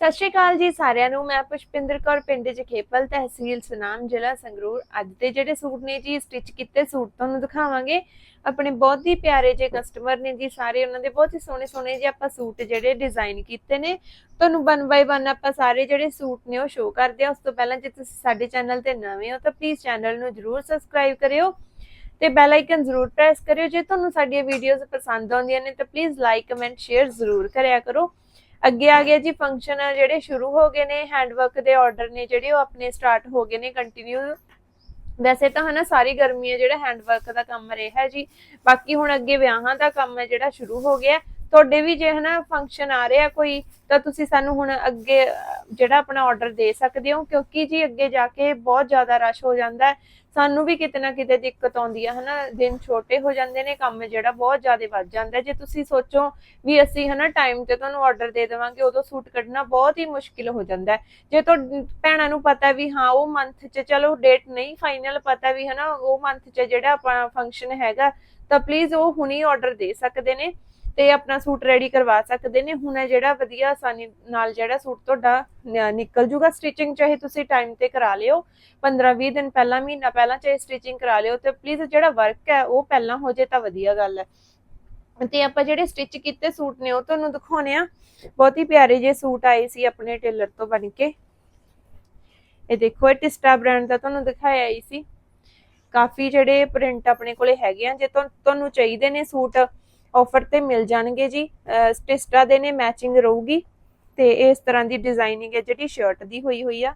ਸਤਿ ਸ਼੍ਰੀ ਅਕਾਲ ਜੀ ਸਾਰਿਆਂ ਨੂੰ। ਮੈਂ ਪੁਸ਼ਪਿੰਦਰ ਕੌਰ, ਪਿੰਡ ਜਖੇਪਲ, ਤਹਿਸੀਲ ਸੁਨਾਮ, ਜ਼ਿਲ੍ਹਾ ਸੰਗਰੂਰ। ਅੱਜ ਦੇ ਜਿਹੜੇ ਸੂਟ ਨੇ ਜੀ ਸਟਿਚ ਕੀਤੇ ਸੂਟ ਤੁਹਾਨੂੰ ਦਿਖਾਵਾਂਗੇ। ਆਪਣੇ ਬਹੁਤ ਹੀ ਪਿਆਰੇ ਜੇ ਕਸਟਮਰ ਨੇ ਜੀ, ਸਾਰੇ ਉਹਨਾਂ ਦੇ ਬਹੁਤ ਹੀ ਸੋਹਣੇ ਸੋਹਣੇ ਜੇ ਆਪਾਂ ਸੂਟ ਜਿਹੜੇ ਡਿਜ਼ਾਈਨ ਕੀਤੇ ਨੇ। ਤੁਹਾਨੂੰ ਵਨ ਬਾਈ ਵਨ ਆਪਾਂ ਸਾਰੇ ਜਿਹੜੇ ਸੂਟ ਨੇ ਉਹ ਸ਼ੋਅ ਕਰਦੇ ਆ ਉਸ ਤੋਂ ਪਹਿਲਾਂ ਜੇ ਤੁਸੀਂ ਸਾਡੇ ਚੈਨਲ ਤੇ ਨਵੇਂ ਹੋ ਤਾਂ ਪਲੀਜ਼ ਚੈਨਲ ਨੂੰ ਜਰੂਰ ਸਬਸਕ੍ਰਾਈਬ ਕਰਿਓ। ਤੇ ਬੈਲ ਆਈਕਨ ਜ਼ਰੂਰ ਪ੍ਰੈਸ ਕਰਿਓ। ਜੇ ਤੁਹਾਨੂੰ ਸਾਡੀਆਂ ਵੀਡੀਓਜ਼ ਪਸੰਦ ਆਉਂਦੀਆਂ ਨੇ ਤਾਂ ਪਲੀਜ਼ ਲਾਈਕ ਕਮੈਂਟ ਸ਼ੇਅਰ ਜ਼ਰੂਰ ਕਰਿਆ ਕਰੋ। ਅੱਗੇ ਆ ਗਿਆ ਜੀ ਫੰਕਸ਼ਨ ਜਿਹੜੇ ਸ਼ੁਰੂ ਹੋ ਗਏ ਨੇ ਹੈਂਡਵਰਕ ਦੇ ਆਰਡਰ ਨੇ ਜਿਹੜੇ ਉਹ ਆਪਣੇ ਸਟਾਰਟ ਹੋ ਗਏ ਨੇ ਕੰਟੀਨਿਊ ਵੈਸੇ ਤਾਂ ਹਨਾ ਸਾਰੀ ਗਰਮੀ ਹੈ ਜਿਹੜਾ ਹੈਂਡਵਰਕ ਦਾ ਕੰਮ ਰਿਹਾ ਜੀ। ਬਾਕੀ ਹੁਣ ਅੱਗੇ ਵਿਆਹਾਂ ਦਾ ਕੰਮ ਹੈ ਜਿਹੜਾ ਸ਼ੁਰੂ ਹੋ ਗਿਆ। ਤੁਹਾਡੇ ਵੀ ਜੇ ਹਨਾ ਫੰਕਸ਼ਨ ਆ ਰਿਹਾ ਕੋਈ, ਤਾਂ ਤੁਸੀਂ ਸਾਨੂੰ ਹੁਣ ਅੱਗੇ, ਜਿਹੜਾ ਆਪਣਾ ਆਰਡਰ ਦੇ ਸਕਦੇ ਹੋ, ਕਿਉਂਕਿ ਜੀ ਅੱਗੇ ਜਾ ਕੇ ਬਹੁਤ ਜ਼ਿਆਦਾ ਰਸ਼ ਹੋ ਜਾਂਦਾ ਹੈ। ਸਾਨੂੰ ਵੀ ਕਿਤੇ ਨਾ ਕਿਤੇ ਦਿੱਕਤ ਆਉਂਦੀ ਹੈ ਹਨਾ, ਦਿਨ ਛੋਟੇ ਹੋ ਜਾਂਦੇ ਨੇ, ਕੰਮ ਜਿਹੜਾ ਬਹੁਤ ਜ਼ਿਆਦਾ ਵੱਧ ਜਾਂਦਾ ਜੇ ਤੁਸੀਂ ਸੋਚੋ ਵੀ ਅਸੀਂ ਹਨਾ ਟਾਈਮ ਤੇ ਤੁਹਾਨੂੰ ਆਰਡਰ ਦੇ ਦੇਵਾਂਗੇ, ਉਦੋਂ ਸੂਟ ਕੱਢਣਾ ਬਹੁਤ ਹੀ ਮੁਸ਼ਕਿਲ ਹੋ ਜਾਂਦਾ ਜੇ ਤੋਂ ਭੈਣਾਂ ਨੂੰ ਪਤਾ ਵੀ ਹਾਂ, ਉਹ ਮੰਥ 'ਚ ਚਲੋ ਡੇਟ ਨਹੀਂ ਫਾਈਨਲ ਪਤਾ ਵੀ ਹਨਾ, ਉਹ ਮੰਥ 'ਚ ਜਿਹੜਾ ਆਪਣਾ ਫੰਕਸ਼ਨ ਹੈਗਾ, ਤਾਂ ਪਲੀਜ਼ ਉਹ ਹੁਣੀ ਆਰਡਰ ਦੇ ਸਕਦੇ ਨੇ। ਤੇ ਆਪਣਾ ਸੂਟ ਰੈਡੀ ਕਰਵਾ ਸਕਦੇ ਨੇ। ਹੁਣ ਇਹ ਜਿਹੜਾ ਵਧੀਆ ਆਸਾਨੀ ਨਾਲ ਜਿਹੜਾ ਸੂਟ ਤੁਹਾਡਾ ਨਿਕਲ ਜੂਗਾ ਸਟਿਚਿੰਗ ਚਾਹੇ ਤੁਸੀਂ ਟਾਈਮ ਤੇ ਕਰਾ ਲਿਓ 15-20 ਦਿਨ ਪਹਿਲਾਂ, ਮਹੀਨਾ ਪਹਿਲਾਂ ਚਾਹੇ ਸਟਿਚਿੰਗ ਕਰਾ ਲਿਓ, ਤੇ ਪਲੀਜ਼ ਜਿਹੜਾ ਵਰਕ ਹੈ ਉਹ ਪਹਿਲਾਂ ਹੋ ਜੇ ਤਾਂ ਵਧੀਆ ਗੱਲ ਹੈ। ਤੇ ਆਪਾਂ ਜਿਹੜੇ ਸਟਿਚ ਕੀਤੇ ਸੂਟ ਨੇ, ਉਹ ਤੁਹਾਨੂੰ ਦਿਖਾਉਣੇ ਆ। ਬਹੁਤ ਹੀ ਪਿਆਰੇ ਜੇ ਸੂਟ ਆਏ ਸੀ ਆਪਣੇ ਟੇਲਰ ਤੋਂ ਬਣ ਕੇ। ਇਹ ਦੇਖੋ, ਇਹ ਟਿਸਟਾ ਬ੍ਰਾਂਡ ਦਾ ਤੁਹਾਨੂੰ ਦਿਖਾਇਆ ਹੀ ਸੀ। ਕਾਫੀ ਜਿਹੜੇ ਪ੍ਰਿੰਟ ਆਪਣੇ ਕੋਲੇ ਹੈਗੇ ਆ, ਜੇ ਤੁਹਾਨੂੰ ਚਾਹੀਦੇ ਨੇ ਸੂਟ ਆਫਰ ਤੇ ਮਿਲ ਜਾਣਗੇ ਜੀ। ਟਿਸਟਾ ਦੇ ਨੇ ਮੈਚਿੰਗ ਰਹੂਗੀ ਤੇ ਇਸ ਤਰ੍ਹਾਂ ਦੀ ਡਿਜ਼ਾਈਨਿੰਗ ਹੈ ਜਿਹੜੀ ਸ਼ਰਟ ਦੀ ਹੋਈ ਹੋਈ ਆ।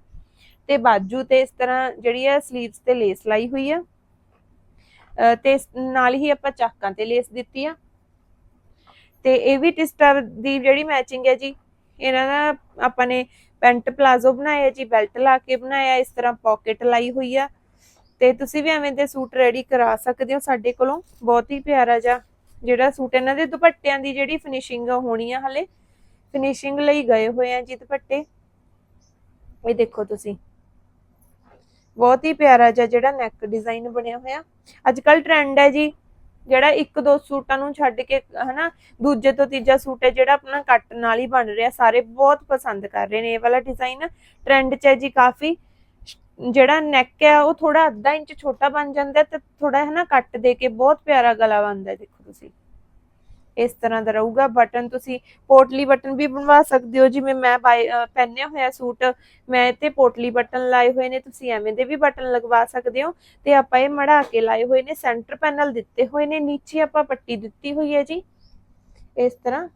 ਤੇ ਬਾਜੂ ਤੇ ਇਸ ਤਰ੍ਹਾਂ ਜਿਹੜੀ ਆ ਸਲੀਵਸ ਤੇ ਲੇਸ ਲਾਈ ਹੋਈ ਆ। ਤੇ ਨਾਲ ਹੀ ਆਪਾਂ ਚਾਕਾਂ ਤੇ ਲੇਸ ਦਿੱਤੀ ਆ। ਤੇ ਇਹ ਵੀ ਟਿਸਟਾ ਦੀ ਜਿਹੜੀ ਮੈਚਿੰਗ ਹੈ ਜੀ, ਇਹਨਾਂ ਦਾ ਆਪਾਂ ਨੇ ਪੈਂਟ ਪਲਾਜ਼ੋ ਬਣਾਇਆ ਜੀ, ਬੈਲਟ ਲਾ ਕੇ ਬਣਾਇਆ, ਇਸ ਤਰ੍ਹਾਂ ਪਾਕਟ ਲਾਈ ਹੋਈ ਆ। ਤੇ ਤੁਸੀਂ ਵੀ ਐਵੇਂ ਦੇ ਸੂਟ ਰੈਡੀ ਕਰਾ ਸਕਦੇ ਹੋ ਸਾਡੇ ਕੋਲੋਂ। ਬਹੁਤ ਹੀ ਪਿਆਰਾ ਜਿਹਾ ਜਿਹੜਾ ਸੂਟ ਇਹਨਾਂ ਦੇ ਦੁਪੱਟਿਆਂ ਦੀ ਜਿਹੜੀ ਫਿਨਿਸ਼ਿੰਗ ਹੋਣੀ ਆ ਹਲੇ। ਫਿਨਿਸ਼ਿੰਗ ਲਈ ਗਏ ਹੋਏ ਆ ਜੀ ਦੁਪੱਟੇ। ਇਹ ਦੇਖੋ ਤੁਸੀਂ। ਬਹੁਤ ਹੀ ਪਿਆਰਾ ਜਿਹਾ ਜਿਹੜਾ ਨੈਕ ਡਿਜ਼ਾਈਨ ਬਣਿਆ ਹੋਇਆ। ਅੱਜ ਕੱਲ ਟ੍ਰੈਂਡ ਹੈ ਜੀ, ਜਿਹੜਾ ਇੱਕ ਦੋ ਸੂਟਾਂ ਨੂੰ ਛੱਡ ਕੇ, ਹਨਾ, ਦੂਜੇ ਤੋਂ ਤੀਜਾ ਸੂਟ ਹੈ ਜਿਹੜਾ ਆਪਣਾ ਕੱਟ ਨਾਲ ਹੀ ਬਣ ਰਿਹਾ। ਸਾਰੇ ਬਹੁਤ ਪਸੰਦ ਕਰ ਰਹੇ ਨੇ ਇਹ ਵਾਲਾ ਡਿਜ਼ਾਈਨ ਟ੍ਰੈਂਡ 'ਚ ਹੈ ਜੀ ਕਾਫੀ। ਜਿਹੜਾ ਨੈਕ ਹੈ, ਉਹ ਥੋੜਾ ਅੱਧਾ ਇੰਚ ਛੋਟਾ ਬਣ ਜਾਂਦਾ ਤੇ ਥੋੜਾ ਹੈ ਨਾ ਕੱਟ ਦੇ ਕੇ ਬਹੁਤ ਪਿਆਰਾ ਗਲਾ ਬਣਦਾ ਦੇਖੋ ਤੁਸੀਂ। ਇਸ ਤਰ੍ਹਾਂ ਦਾ ਰਹੂਗਾ ਬਟਨ, ਤੁਸੀਂ ਪੋਟਲੀ ਬਟਨ ਵੀ ਬਣਵਾ ਸਕਦੇ ਹੋ, ਜਿਵੇਂ ਮੈਂ ਪਹਿਨਿਆ ਹੋਇਆ ਸੂਟ, ਮੈਂ ਇੱਥੇ ਪੋਟਲੀ ਬਟਨ ਲਾਏ ਹੋਏ ਨੇ, ਤੁਸੀਂ ਐਵੇਂ ਦੇ ਵੀ ਬਟਨ ਲਗਵਾ ਸਕਦੇ ਹੋ। ਤੇ ਆਪਾਂ ਇਹ ਮੜਾ ਕੇ ਲਾਏ ਹੋਏ ਨੇ, ਸੈਂਟਰ ਪੈਨਲ ਦਿੱਤੇ ਹੋਏ ਨੇ, ਨੀਚੇ ਆਪਾਂ ਪੱਟੀ ਦਿੱਤੀ ਹੋਈ ਹੈ ਜੀ। ਇਸ ਤਰ੍ਹਾਂ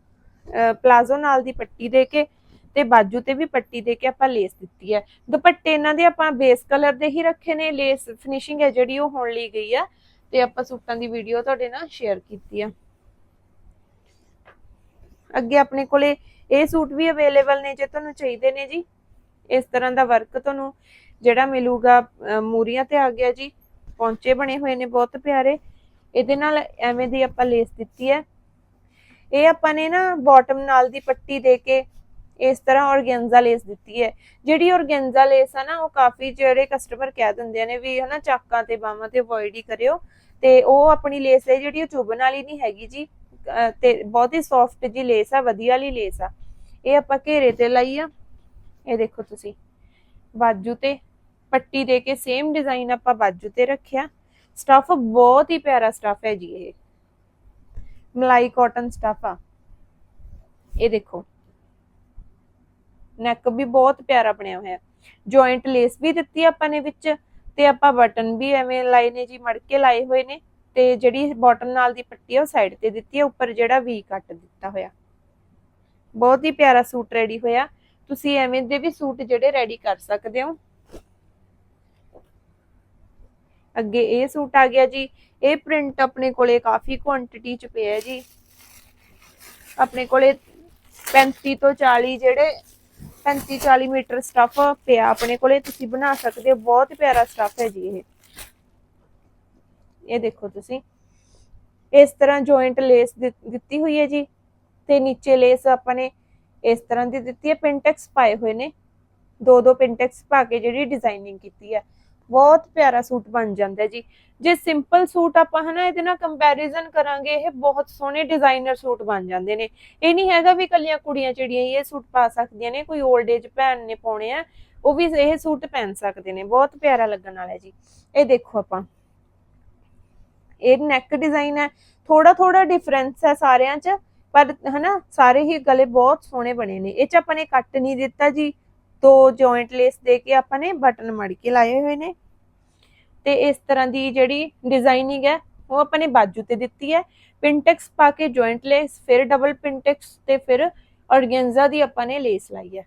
ਪਲਾਜ਼ੋ ਨਾਲ ਦੀ ਪੱਟੀ ਦੇ ਕੇ ਤੇ ਬਾਜੂ ਤੇ ਵੀ ਪੱਟੀ ਦੇ ਕੇ ਆਪਾਂ ਲੇਸ ਦਿੱਤੀ ਹੈ। ਦੁਪੱਟੇ ਇਹਨਾਂ ਦੇ ਆਪਾਂ ਬੇਸ ਕਲਰ ਦੇ ਹੀ ਰੱਖੇ ਨੇ, ਲੇਸ ਫਿਨਿਸ਼ਿੰਗ ਹੈ ਜਿਹੜੀ ਉਹ ਹੋਣ ਲਈ ਗਈ ਆ। ਤੇ ਆਪਾਂ ਸੂਟਾਂ ਦੀ ਵੀਡੀਓ ਤੁਹਾਡੇ ਨਾਲ ਸ਼ੇਅਰ ਕੀਤੀ ਆ। ਅੱਗੇ ਆਪਣੇ ਕੋਲੇ ਇਹ ਸੂਟ ਵੀ ਅਵੇਲੇਬਲ ਨੇ ਜੇ ਤੁਹਾਨੂੰ ਚਾਹੀਦੇ ਨੇ ਜੀ। ਇਸ ਤਰ੍ਹਾਂ ਦਾ ਵਰਕ ਤੁਹਾਨੂੰ ਜਿਹੜਾ ਮਿਲੂਗਾ, ਅਹ, ਮੂਰੀਆਂ ਤੇ ਆ ਗਿਆ ਜੀ। ਪੌਂਚੇ ਬਣੇ ਹੋਏ ਨੇ ਬਹੁਤ ਪਿਆਰੇ। ਇਹਦੇ ਨਾਲ ਐਵੇਂ ਦੀ ਆਪਾਂ ਲੇਸ ਦਿੱਤੀ ਹੈ। ਇਹ ਆਪਾਂ ਨੇ ਨਾ ਬਾਟਮ ਨਾਲ ਦੀ ਪੱਟੀ ਦੇ ਕੇ ਇਸ ਤਰ੍ਹਾਂ ਔਰਗੈਂਜ਼ਾ ਲੇਸ ਦਿੱਤੀ ਹੈ। ਜਿਹੜੀ ਔਰਗੈਂਜ਼ਾ ਲੇਸ ਆ ਨਾ, ਉਹ ਕਾਫੀ ਜਿਹੜੇ ਕਸਟਮਰ ਕਹਿ ਦਿੰਦੇ ਨੇ ਵੀ ਹਨਾ ਚਾਕਾਂ ਤੇ ਬਾਹਾਂ ਤੇ ਅਵੋਇਡ ਹੀ ਕਰਿਓ। ਤੇ ਉਹ ਆਪਣੀ ਲੇਸ ਹੈ ਜਿਹੜੀ ਉਹ ਚੁਭਣ ਵਾਲੀ ਨਹੀਂ ਹੈਗੀ ਜੀ। ਤੇ ਬਹੁਤ ਹੀ ਸੌਫਟ ਜੀ ਲੇਸ ਆ, ਵਧੀਆ ਵਾਲੀ ਲੇਸ ਆ। ਇਹ ਆਪਾਂ ਘੇਰੇ ਤੇ ਲਾਈ ਆ। ਇਹ ਦੇਖੋ ਤੁਸੀਂ, ਬਾਜੂ ਤੇ ਪੱਟੀ ਦੇ ਕੇ ਸੇਮ ਡਿਜ਼ਾਈਨ ਆਪਾਂ ਬਾਜੂ ਤੇ ਰੱਖਿਆ। ਸਟਫ ਬਹੁਤ ਹੀ ਪਿਆਰਾ ਸਟਫ ਹੈ ਜੀ ਇਹ। ਮਲਾਈ ਕਾਟਨ ਸਟਫ ਆ। ਇਹ ਦੇਖੋ। ਨੈਕ ਵੀ ਬਹੁਤ ਪਿਆਰਾ ਬਣਿਆ ਹੋਇਆ। ਜੁਆਇੰਟ ਲੇਸ ਵੀ ਦਿੱਤੀ ਆਪਾਂ ਨੇ ਵਿੱਚ ਤੇ ਆਪਾਂ ਬਟਨ ਵੀ ਐਵੇਂ ਲਾਏ ਨੇ ਜੀ, ਮੜ ਕੇ ਲਾਏ ਹੋਏ ਨੇ ਤੇ ਜਿਹੜੀ ਬਾਟਮ ਨਾਲ ਦੀ ਪੱਟੀ ਆ ਉਹ ਸਾਈਡ ਤੇ ਦਿੱਤੀ ਹੈ ਉੱਪਰ ਜਿਹੜਾ ਵੀ ਕੱਟ ਦਿੱਤਾ ਹੋਇਆ। ਬਹੁਤ ਹੀ ਪਿਆਰਾ ਸੂਟ ਰੈਡੀ ਹੋਇਆ। ਤੁਸੀਂ ਐਵੇਂ ਦੇ ਵੀ ਸੂਟ ਜਿਹੜੇ ਰੈਡੀ ਕਰ ਸਕਦੇ ਹੋ। ਅੱਗੇ ਇਹ ਸੂਟ ਆ ਗਿਆ ਜੀ। ਇਹ ਪ੍ਰਿੰਟ ਆਪਣੇ ਕੋਲੇ ਕਾਫੀ ਕੁਆਂਟੀਟੀ ਚ ਪਿਆ ਜੀ। ਆਪਣੇ ਕੋਲੇ 35 ਤੋਂ 40 ਜਿਹੜੇ 35 40 ਮੀਟਰ ਸਟਫ ਪਿਆ ਆਪਣੇ ਕੋਲੇ, ਤੁਸੀਂ ਬਣਾ ਸਕਦੇ ਹੋ, ਬਹੁਤ ਪਿਆਰਾ ਸਟਫ ਹੈ ਜੀ ਇਹ। ਇਹ ਦੇਖੋ ਤੁਸੀਂ। ਇਸ ਤਰ੍ਹਾਂ ਜੁਆਇੰਟ ਲੇਸ ਦਿੱਤੀ ਹੋਈ ਹੈ ਜੀ। ਤੇ ਨੀਚੇ ਲੇਸ ਆਪਾਂ ਨੇ ਇਸ ਤਰ੍ਹਾਂ ਦੀ ਦਿੱਤੀ ਹੈ ਪਿੰਟੈਕਸ ਪਾਏ ਹੋਏ ਨੇ। ਦੋ ਦੋ ਪਿੰਟੈਕਸ ਪਾ ਕੇ ਜਿਹੜੀ ਡਿਜ਼ਾਈਨਿੰਗ ਕੀਤੀ ਹੈ। ਬਹੁਤ ਪਿਆਰਾ ਸੂਟ ਬਣ ਜਾਂਦਾ ਜੀ। ਜੇ ਸਿੰਪਲ ਸੂਟ ਆਪਾਂ ਹਨਾ ਇਹਦੇ ਨਾਲ ਕੰਪੈਰੀਜ਼ਨ ਕਰਾਂਗੇ, ਇਹ ਬਹੁਤ ਸੋਹਣੇ ਡਿਜ਼ਾਈਨਰ ਸੂਟ ਬਣ ਜਾਂਦੇ ਨੇ। ਇਹ ਨਹੀਂ ਹੈਗਾ ਵੀ ਕੱਲੀਆਂ ਕੁੜੀਆਂ ਚਿੜੀਆਂ ਇਹ ਸੂਟ ਪਾ ਸਕਦੀਆਂ ਨੇ, ਕੋਈ 올ਡ ਏਜ ਭੈਣ ਨੇ ਪਾਉਣੇ ਆ, ਉਹ ਵੀ ਇਹ ਸੂਟ ਪਹਿਨ ਸਕਦੇ ਨੇ। ਬਹੁਤ ਪਿਆਰਾ ਲੱਗਣ ਵਾਲਾ ਜੀ। ਇਹ ਦੇਖੋ ਆਪਾਂ। ਇਹ ਨੈਕ ਡਿਜ਼ਾਈਨ ਹੈ। ਥੋੜਾ ਥੋੜਾ ਡਿਫਰੈਂਸ ਹੈ ਸਾਰਿਆਂ 'ਚ, ਪਰ ਹਨਾ ਸਾਰੇ ਹੀ ਗਲੇ ਬਹੁਤ ਸੋਹਣੇ ਬਣੇ ਨੇ। ਇਹ 'ਚ ਆਪਾਂ ਨੇ ਕੱਟ ਨਹੀਂ ਦਿੱਤਾ ਜੀ। ਦੋ ਜੁਆਇੰਟ ਲੇਸ ਦੇ ਕੇ ਆਪਾਂ ਨੇ ਬਟਨ ਮੜ ਕੇ ਲਾਏ ਹੋਏ ਨੇ। ਤੇ ਇਸ ਤਰ੍ਹਾਂ ਦੀ ਜਿਹੜੀ ਡਿਜ਼ਾਈਨਿੰਗ ਹੈ, ਉਹ ਆਪਾਂ ਨੇ ਬਾਜੂ ਤੇ ਦਿੱਤੀ ਹੈ। ਪਿੰਟੈਕਸ ਪਾ ਕੇ ਜੁਆਇੰਟ ਲੇਸ ਫਿਰ ਡਬਲ ਪਿੰਟੈਕਸ ਤੇ ਫਿਰ ਔਰਗੈਂਜ਼ਾ ਦੀ ਆਪਾਂ ਨੇ ਲੇਸ ਲਾਈ ਹੈ।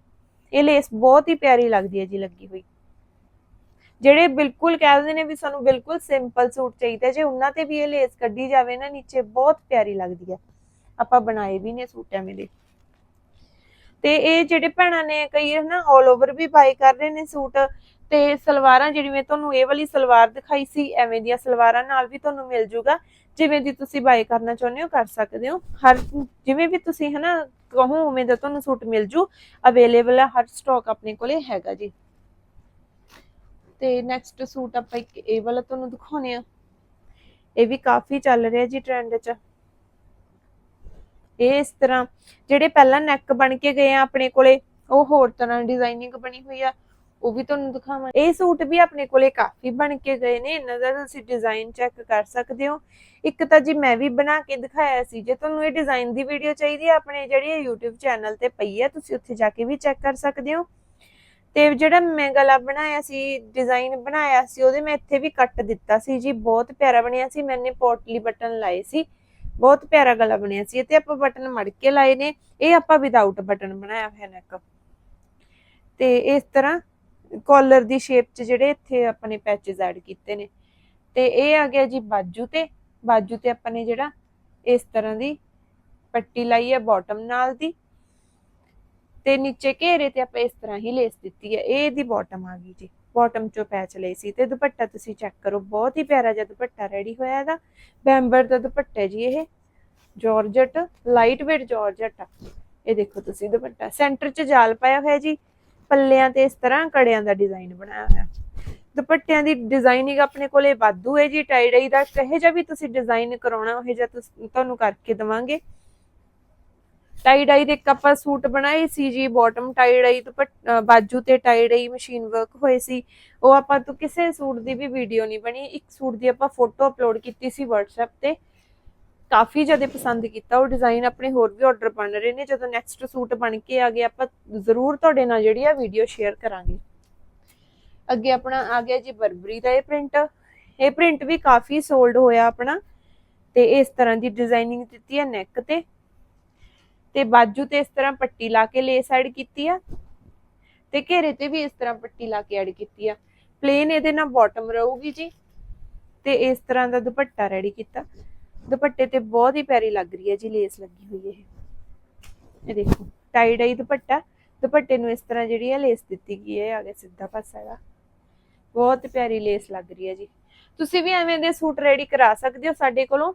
ਇਹ ਲੇਸ ਬਹੁਤ ਹੀ ਪਿਆਰੀ ਲੱਗਦੀ ਹੈ ਜੀ, ਲੱਗੀ ਹੋਈ। ਜਿਹੜੇ ਬਿਲਕੁਲ ਕਹਿੰਦੇ ਨੇ ਵੀ ਸਾਨੂੰ ਬਿਲਕੁਲ ਸਿੰਪਲ ਸੂਟ ਚਾਹੀਦਾ, ਜੇ ਉਹਨਾਂ ਤੇ ਵੀ ਇਹ ਲੇਸ ਕੱਢੀ ਜਾਵੇ ਨਾ, ਨੀਚੇ ਬਹੁਤ ਪਿਆਰੀ ਲੱਗਦੀ ਹੈ। ਆਪਾਂ ਬਣਾਏ ਵੀ ਨੇ ਸੂਟ ਐਵੇਂ ਦੇ। ਤੇ ਇਹ ਜਿਹੜੇ ਭੈਣਾਂ ਨੇ ਕਈ ਨਾ 올 ਓਵਰ ਵੀ ਬਾਈ ਕਰ ਰਹੇ ਨੇ ਸੂਟ, ਤੇ ਸਲਵਾਰਾਂ ਜਿਹੜੀ ਮੈਂ ਤੁਹਾਨੂੰ ਇਹ ਵਾਲੀ ਸਲਵਾਰ ਦਿਖਾਈ ਸੀ, ਐਵੇਂ ਦੀਆਂ ਸਲਵਾਰਾਂ ਨਾਲ ਵੀ ਤੁਹਾਨੂੰ ਮਿਲ ਜੂਗਾ, ਜਿਵੇਂ ਦੀ ਤੁਸੀਂ ਬਾਈ ਕਰਨਾ ਚਾਹੁੰਦੇ ਹੋ, ਕਰ ਸਕਦੇ ਹੋ। ਹਰ ਜਿਵੇਂ ਵੀ ਤੁਸੀਂ ਹਨਾ ਕਹੋ, ਉਵੇਂ ਦਾ ਤੁਹਾਨੂੰ ਸੂਟ ਮਿਲ ਜੂ। ਅਵੇਲੇਬਲ ਹੈ ਹਰ ਸਟਾਕ ਆਪਣੇ ਕੋਲੇ ਹੈਗਾ ਜੀ। ਤੇ ਨੈਕਸਟ ਸੂਟ ਆਪਾਂ ਇੱਕ ਇਹ ਵਾਲਾ ਤੁਹਾਨੂੰ ਦਿਖਾਉਣੇ ਆ ਇਹ ਵੀ ਕਾਫੀ ਚੱਲ ਰਿਹਾ ਜੀ ਟ੍ਰੈਂਡ 'ਚ। ਇਹ ਇਸ ਤਰ੍ਹਾਂ ਜਿਹੜੇ ਪਹਿਲਾਂ ਨੈਕ ਬਣ ਕੇ ਗਏ ਆ ਆਪਣੇ ਕੋਲੇ, ਉਹ ਹੋਰ ਤਰ੍ਹਾਂ ਡਿਜ਼ਾਈਨਿੰਗ ਬਣੀ ਹੋਈ ਆ, ਉਹ ਵੀ ਤੁਹਾਨੂੰ ਦਿਖਾਵਾਂ ਇਹ ਸੂਟ ਵੀ ਆਪਣੇ ਕੋਲੇ ਕਾਫੀ ਬਣ ਕੇ ਗਏ ਨੇ, ਇਹਨਾਂ ਦਾ ਤੁਸੀਂ ਡਿਜ਼ਾਈਨ ਚੈੱਕ ਕਰ ਸਕਦੇ ਹੋ। ਇੱਕ ਤਾਂ ਜੀ ਮੈਂ ਵੀ ਬਣਾ ਕੇ ਦਿਖਾਇਆ ਸੀ, ਜੇ ਤੁਹਾਨੂੰ ਇਹ ਡਿਜ਼ਾਈਨ ਦੀ ਵੀਡੀਓ ਚਾਹੀਦੀ ਹੈ ਆਪਣੇ ਜਿਹੜੀ YouTube ਚੈਨਲ ਤੇ ਪਈ ਹੈ ਤੁਸੀਂ ਉੱਥੇ ਜਾ ਕੇ ਵੀ ਚੈੱਕ ਕਰ ਸਕਦੇ ਹੋ। ਤੇ ਜਿਹੜਾ ਮੈਂ ਗਲਾ ਬਣਾਇਆ ਸੀ ਡਿਜ਼ਾਈਨ ਬਣਾਇਆ ਸੀ, ਉਹਦੇ ਮੈਂ ਇੱਥੇ ਵੀ ਕੱਟ ਦਿੱਤਾ ਸੀ ਜੀ, ਬਹੁਤ ਪਿਆਰਾ ਬਣਿਆ ਸੀ, ਮੈਨੇ ਪੋਟਲੀ ਬਟਨ ਲਾਏ ਸੀ। ਬਹੁਤ ਪਿਆਰਾ ਗਲਾ ਬਣਿਆ ਸੀ ਤੇ ਆਪਾਂ ਬਟਨ ਮੜ ਕੇ ਲਾਏ ਨੇ। ਇਹ ਆਪਾਂ ਵਿਦਆਊਟ ਬਟਨ ਬਣਾਇਆ ਹੋਇਆ ਨੈਕ ਤੇ ਇਸ ਤਰ੍ਹਾਂ ਕਾਲਰ ਦੀ ਸ਼ੇਪ 'ਚ ਜਿਹੜੇ ਇੱਥੇ ਆਪਾਂ ਪੈਚਸ ਐਡ ਕੀਤੇ ਨੇ। ਤੇ ਇਹ ਆ ਗਿਆ ਜੀ ਬਾਜੂ ਤੇ। ਬਾਜੂ ਤੇ ਆਪਾਂ ਨੇ ਜਿਹੜਾ ਇਸ ਤਰ੍ਹਾਂ ਦੀ ਪੱਟੀ ਲਾਈ ਹੈ ਬਾਟਮ ਨਾਲ ਦੀ। ਤੇ ਨੀਚੇ ਘੇਰੇ ਤੇ ਆਪਾਂ ਇਸ ਤਰ੍ਹਾਂ ਹੀ ਲੇਸ ਦਿੱਤੀ ਹੈ ਇਹ ਦੀ ਬਾਟਮ ਆ ਗਈ ਜੀ। ਬਾਟਮ ਚੋਂ ਪੈਚ ਲਈ ਸੀ ਤੇ ਦੁਪੱਟਾ ਤੁਸੀਂ ਚੈੱਕ ਕਰੋ, ਬਹੁਤ ਹੀ ਪਿਆਰਾ ਜਿਹਾ ਦੁਪੱਟਾ ਰੈਡੀ ਹੋਇਆ ਇਹਦਾ। ਬੈਂਬਰ ਦਾ ਦੁਪੱਟਾ ਜੀ ਇਹ ਜਾਰਜਟ ਲਾਈਟ weight ਜਾਰਜਟ ਇਹ ਦੇਖੋ ਤੁਸੀਂ ਦੁਪੱਟਾ ਸੈਂਟਰ 'ਚ ਜਾਲ ਪਾਇਆ ਹੋਇਆ ਜੀ, ਪੱਲਿਆਂ ਤੇ ਇਸ ਤਰ੍ਹਾਂ ਕੜਿਆਂ ਦਾ ਡਿਜ਼ਾਈਨ ਬਣਾਇਆ ਹੋਇਆ। ਦੁਪੱਟਿਆਂ ਦੀ ਡਿਜ਼ਾਈਨਿੰਗ ਆਪਣੇ ਕੋਲੇ ਵਾਧੂ ਹੈ ਜੀ ਟਾਈ ਦਾ, ਕਹੇ ਜਿਹਾ ਵੀ ਤੁਸੀਂ ਡਿਜ਼ਾਈਨ ਕਰਾਉਣਾ, ਉਹ ਜਿਹਾ ਤੁਹਾਨੂੰ ਕਰਕੇ ਦਵਾਂਗੇ। ਟਾਈ ਡਾਈ ਦੇ ਇੱਕ ਆਪਾਂ ਸੂਟ ਬਣਾਏ ਸੀ ਜੀ ਬਾਟਮ ਟਾਈ ਡਾਈ ਦੁਪੱਟ ਬਾਜੂ ਤੇ ਟਾਈ ਡਾਈ ਮਸ਼ੀਨ ਵਰਕ ਹੋਏ ਸੀ। ਉਹ ਆਪਾਂ ਤੋਂ ਕਿਸੇ ਸੂਟ ਦੀ ਵੀ ਵੀਡੀਓ ਨਹੀਂ ਬਣੀ। ਇੱਕ ਸੂਟ ਦੀ ਆਪਾਂ ਫੋਟੋ ਅਪਲੋਡ ਕੀਤੀ ਸੀ WhatsApp ਤੇ। ਕਾਫੀ ਜ਼ਿਆਦਾ ਪਸੰਦ ਕੀਤਾ। ਉਹ ਡਿਜ਼ਾਈਨ ਆਪਣੇ ਹੋਰ ਵੀ ਆਰਡਰ ਬਣ ਰਹੇ ਨੇ। ਜਦੋਂ ਨੈਕਸਟ ਸੂਟ ਬਣ ਕੇ ਆ ਗਿਆ, ਆਪਾਂ ਜ਼ਰੂਰ ਤੁਹਾਡੇ ਨਾਲ ਜਿਹੜੀ ਆ ਵੀਡੀਓ ਸ਼ੇਅਰ ਕਰਾਂਗੇ। ਅੱਗੇ ਆਪਣਾ ਆ ਗਿਆ ਜੀ ਬਰਬਰੀ ਦਾ ਇਹ ਪ੍ਰਿੰਟ ਇਹ ਪ੍ਰਿੰਟ ਵੀ ਕਾਫੀ ਸੋਲਡ ਹੋਇਆ ਆਪਣਾ। ਤੇ ਇਸ ਤਰ੍ਹਾਂ ਦੀ ਡਿਜ਼ਾਈਨਿੰਗ ਦਿੱਤੀ ਹੈ ਨੈਕ ਤੇ। ਤੇ ਬਾਜੂ ਤੇ ਇਸ ਤਰ੍ਹਾਂ ਪੱਟੀ ਲਾ ਕੇ ਲੇਸ ਐਡ ਕੀਤੀ ਆ ਤੇ ਘੇਰੇ ਤੇ ਵੀ ਇਸ ਤਰ੍ਹਾਂ ਪੱਟੀ ਲਾ ਕੇ ਐਡ ਕੀਤੀ ਆ। ਪਲੇਨ ਇਹਦੇ ਨਾਲ ਬਾਟਮ ਰਹੂਗੀ ਜੀ ਤੇ ਇਸ ਤਰ੍ਹਾਂ ਦਾ ਦੁਪੱਟਾ ਰੈਡੀ ਕੀਤਾ। ਦੁਪੱਟੇ ਤੇ ਬਹੁਤ ਹੀ ਪਿਆਰੀ ਲੱਗ ਰਹੀ ਹੈ ਜੀ ਲੇਸ ਲੱਗੀ ਹੋਈ ਇਹ। ਇਹ ਦੇਖੋ ਟਾਈ ਡਾਈ ਦੁਪੱਟਾ, ਦੁਪੱਟੇ ਨੂੰ ਇਸ ਤਰ੍ਹਾਂ ਜਿਹੜੀ ਹੈ ਲੇਸ ਦਿੱਤੀ ਗਈ ਹੈ ਆ ਗਿਆ ਸਿੱਧਾ ਪਾਸਾ ਇਹਦਾ ਬਹੁਤ ਪਿਆਰੀ ਲੇਸ ਲੱਗ ਰਹੀ ਹੈ ਜੀ। ਤੁਸੀਂ ਵੀ ਐਵੇਂ ਦੇ ਸੂਟ ਰੈਡੀ ਕਰਾ ਸਕਦੇ ਹੋ ਸਾਡੇ ਕੋਲੋਂ।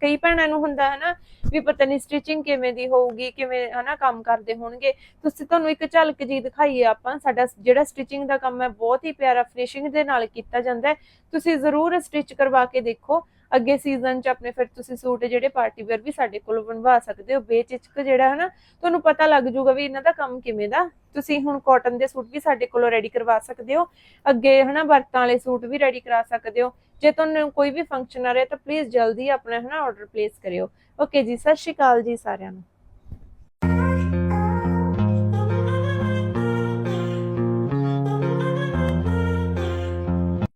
ਕਈ ਭੈਣਾਂ ਨੂੰ ਹੁੰਦਾ ਹੈ ਨਾ ਵੀ ਪਤਾ ਨਹੀਂ ਸਟਿਚਿੰਗ ਕਿਵੇਂ ਦੀ ਹੋਊਗੀ, ਕਿਵੇਂ ਹਨਾ ਕੰਮ ਕਰਦੇ ਹੋਣਗੇ। ਤੁਸੀਂ ਤੁਹਾਨੂੰ ਇੱਕ ਝਲਕ ਜੀ ਦਿਖਾਈਏ ਆਪਾਂ, ਸਾਡਾ ਜਿਹੜਾ ਸਟਿਚਿੰਗ ਦਾ ਕੰਮ ਹੈ ਬਹੁਤ ਹੀ ਪਿਆਰਾ ਫਿਨਿਸ਼ਿੰਗ ਦੇ ਨਾਲ ਕੀਤਾ ਜਾਂਦਾ ਹੈ। ਤੁਸੀਂ ਜ਼ਰੂਰ ਸਟਿਚ ਕਰਵਾ ਕੇ ਦੇਖੋ। ਅੱਗੇ ਸੀਜ਼ਨ 'ਚ ਆਪਣੇ ਫਿਰ ਤੁਸੀਂ ਸੂਟ ਜਿਹੜੇ ਪਾਰਟੀ ਵੇਅਰ ਵੀ ਸਾਡੇ ਕੋਲ ਬਣਵਾ ਸਕਦੇ ਹੋ। ਬੇਚਿਚਕ ਜਿਹੜਾ ਹੈ ਨਾ, ਤੁਹਾਨੂੰ ਪਤਾ ਲੱਗ ਜਾਊਗਾ ਵੀ ਇਹਨਾਂ ਦਾ ਕੰਮ ਕਿਵੇਂ ਦਾ। ਤੁਸੀਂ ਹੁਣ ਕਾਟਨ ਦੇ ਸੂਟ ਵੀ ਸਾਡੇ ਕੋਲੋਂ ਰੈਡੀ ਕਰਵਾ ਸਕਦੇ ਹੋ। ਅੱਗੇ ਹਨਾ ਵਰਤਾਂ ਵਾਲੇ ਸੂਟ ਵੀ ਰੈਡੀ ਕਰਾ ਸਕਦੇ ਹੋ। ਜੇ ਤੁਹਾਨੂੰ ਕੋਈ ਵੀ ਫੰਕਸ਼ਨ ਆ ਰਿਹਾ ਤਾਂ ਪਲੀਜ਼ ਜਲਦੀ ਆਪਣਾ ਹਨਾ ਆਰਡਰ ਪਲੇਸ ਕਰਿਓ। ਓਕੇ ਜੀ, ਸਤਿ ਸ਼੍ਰੀ ਅਕਾਲ ਜੀ ਸਾਰਿਆਂ ਨੂੰ।